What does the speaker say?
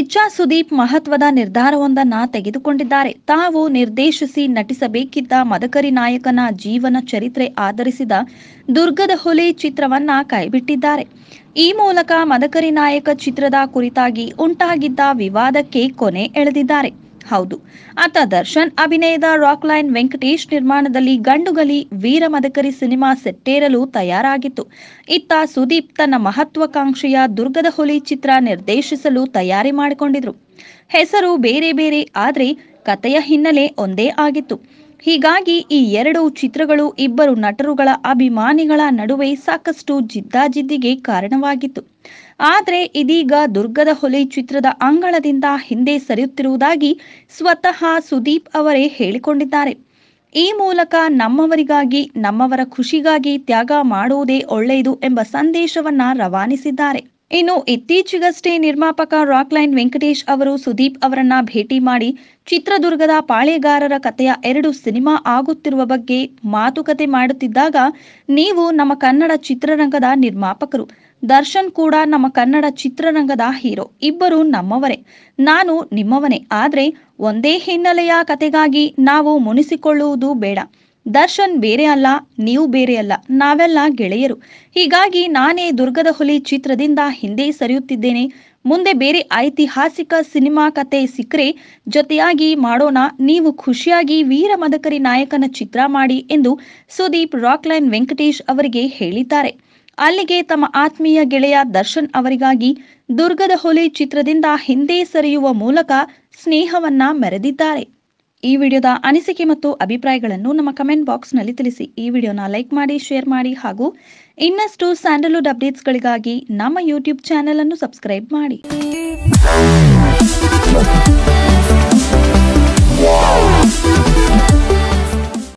ಕಿಚ್ಚ ಸುದೀಪ್ ಮಹತ್ವದ ನಿರ್ಧಾರವೊಂದನ್ನ ತೆಗೆದುಕೊಂಡಿದ್ದಾರೆ. ತಾವು ನಿರ್ದೇಶಿಸಿ ನಟಿಸಬೇಕಿದ್ದ ಮದಕರಿ ನಾಯಕನ ಜೀವನ ಚರಿತ್ರೆ ಆಧರಿಸಿದ ದುರ್ಗದ ಹೊಲೆ ಚಿತ್ರವನ್ನ ಕೈಬಿಟ್ಟಿದ್ದಾರೆ. ಈ ಮೂಲಕ ಮದಕರಿ ನಾಯಕ ಚಿತ್ರದ ಕುರಿತಾಗಿ ಉಂಟಾಗಿದ್ದ ವಿವಾದಕ್ಕೆ ಕೊನೆ ಎಳೆದಿದ್ದಾರೆ. ಹೌದು. ಆತ ದರ್ಶನ್, ಅಭಿನಯದ ರಾಕ್ ಲೈನ್ ವೆಂಕಟೇಶ್ ನಿರ್ಮಾಣದಲ್ಲಿ ಗಂಡುಗಲಿ ವೀರ ಮದಕರಿ ಸಿನಿಮಾ ಸೆಟ್ಟೇರಲು ತಯಾರಾಗಿತ್ತು. ಇತ್ತ ಸುದೀಪ್ ತನ್ನ ಮಹತ್ವಾಕಾಂಕ್ಷೆಯ ದುರ್ಗದ ಹುಲಿ ಚಿತ್ರ ನಿರ್ದೇಶಿಸಲು ತಯಾರಿ ಮಾಡಿಕೊಂಡಿದ್ರು. ಹೆಸರು ಬೇರೆ ಬೇರೆ, ಆದ್ರೆ ಕತೆಯ ಹಿನ್ನೆಲೆ ಒಂದೇ ಆಗಿತ್ತು. ಹೀಗಾಗಿ ಈ ಎರಡು ಚಿತ್ರಗಳು ಇಬ್ಬರು ನಟರುಗಳ ಅಭಿಮಾನಿಗಳ ನಡುವೆ ಸಾಕಷ್ಟು ಜಿದ್ದಾಜಿದ್ದಿಗೆ ಕಾರಣವಾಗಿತ್ತು. ಆದರೆ ಇದೀಗ ದುರ್ಗದ ಹೊಲೆ ಚಿತ್ರದ ಅಂಗಳದಿಂದ ಹಿಂದೆ ಸರಿಯುತ್ತಿರುವುದಾಗಿ ಸ್ವತಃ ಸುದೀಪ್ ಅವರೇ ಹೇಳಿಕೊಂಡಿದ್ದಾರೆ. ಈ ಮೂಲಕ ನಮ್ಮವರಿಗಾಗಿ, ನಮ್ಮವರ ಖುಷಿಗಾಗಿ ತ್ಯಾಗ ಮಾಡುವುದೇ ಒಳ್ಳೆಯದು ಎಂಬ ಸಂದೇಶವನ್ನ ರವಾನಿಸಿದ್ದಾರೆ. ಇನ್ನು ಇತ್ತೀಚೆಗಷ್ಟೇ ನಿರ್ಮಾಪಕ ರಾಕ್ಲೈನ್ ವೆಂಕಟೇಶ್ ಅವರು ಸುದೀಪ್ ಅವರನ್ನ ಭೇಟಿ ಮಾಡಿ ಚಿತ್ರದುರ್ಗದ ಪಾಳೆಗಾರರ ಕಥೆಯ ಎರಡು ಸಿನಿಮಾ ಆಗುತ್ತಿರುವ ಬಗ್ಗೆ ಮಾತುಕತೆ ಮಾಡುತ್ತಿದ್ದಾಗ, ನೀವು ನಮ್ಮ ಕನ್ನಡ ಚಿತ್ರರಂಗದ ನಿರ್ಮಾಪಕರು. ದರ್ಶನ್ ಕೂಡ ನಮ್ಮ ಕನ್ನಡ ಚಿತ್ರರಂಗದ ಹೀರೋ. ಇಬ್ಬರು ನಮ್ಮವರೇ. ನಾನು ನಿಮ್ಮವನೇ. ಆದರೆ ಒಂದೇ ಹಿನ್ನೆಲೆಯ ಕತೆಗಾಗಿ ನಾವು ಮುನಿಸಿಕೊಳ್ಳುವುದು ಬೇಡ. ದರ್ಶನ್ ಬೇರೆ ಅಲ್ಲ, ನೀವು ಬೇರೆ ಅಲ್ಲ. ನಾವೆಲ್ಲ ಗೆಳೆಯರು. ಹೀಗಾಗಿ ನಾನೇ ದುರ್ಗದ ಹುಲಿ ಚಿತ್ರದಿಂದ ಹಿಂದೆ ಸರಿಯುತ್ತಿದ್ದೇನೆ. ಮುಂದೆ ಬೇರೆ ಐತಿಹಾಸಿಕ ಸಿನಿಮಾ ಕತೆ ಸಿಕ್ಕರೆ ಜೊತೆಯಾಗಿ ಮಾಡೋಣ. ನೀವು ಖುಷಿಯಾಗಿ ವೀರ ಮದಕರಿ ನಾಯಕನ ಚಿತ್ರ ಮಾಡಿ ಎಂದು ಸುದೀಪ್ ರಾಕ್ಲೈನ್ ವೆಂಕಟೇಶ್ ಅವರಿಗೆ ಹೇಳಿದ್ದಾರೆ. ಅಲ್ಲಿಗೆ ತಮ್ಮ ಆತ್ಮೀಯ ಗೆಳೆಯ ದರ್ಶನ್ ಅವರಿಗಾಗಿ ದುರ್ಗದ ಹೊಲೆ ಚಿತ್ರದಿಂದ ಹಿಂದೆ ಸರಿಯುವ ಮೂಲಕ ಸ್ನೇಹವನ್ನ ಮೆರೆದಿದ್ದಾರೆ. ಈ ವಿಡಿಯೋದ ಅನಿಸಿಕೆ ಮತ್ತು ಅಭಿಪ್ರಾಯಗಳನ್ನು ನಮ್ಮ ಕಮೆಂಟ್ ಬಾಕ್ಸ್ನಲ್ಲಿ ತಿಳಿಸಿ. ಈ ವಿಡಿಯೋನ ಲೈಕ್ ಮಾಡಿ, ಶೇರ್ ಮಾಡಿ ಹಾಗೂ ಇನ್ನಷ್ಟು ಸ್ಯಾಂಡಲ್ವುಡ್ ಅಪ್ಡೇಟ್ಸ್ಗಳಿಗಾಗಿ ನಮ್ಮ ಯೂಟ್ಯೂಬ್ ಚಾನೆಲ್ ಅನ್ನು ಸಬ್ಸ್ಕ್ರೈಬ್ ಮಾಡಿ.